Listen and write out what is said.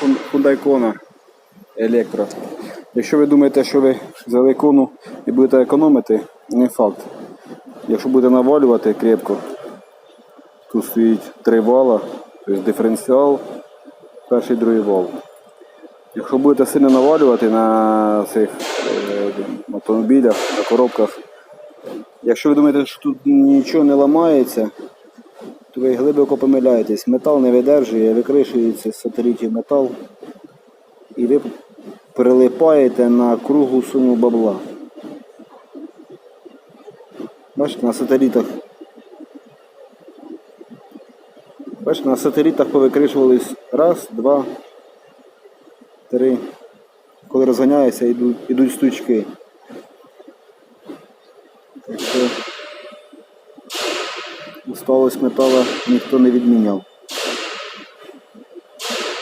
Hyundai Kona Електро. Якщо ви думаєте, що ви взяли кону і будете економити, не факт. Якщо будете навалювати крепко, тут стоїть три вала, тобто диференціал, перший другий вал. Якщо будете сильно навалювати на цих е, автомобілях, на коробках, якщо ви думаєте, що тут нічого не ламається, ви глибоко помиляєтесь. Метал не видержує, викришується з сателітів метал, і ви прилипаєте на круглу суму бабла. Бачите, на сателітах. Бачите, на сателітах повикришувались раз, два, три. Коли розганяється, йдуть, йдуть стучки. Так що усталость метала ніхто не відміняв.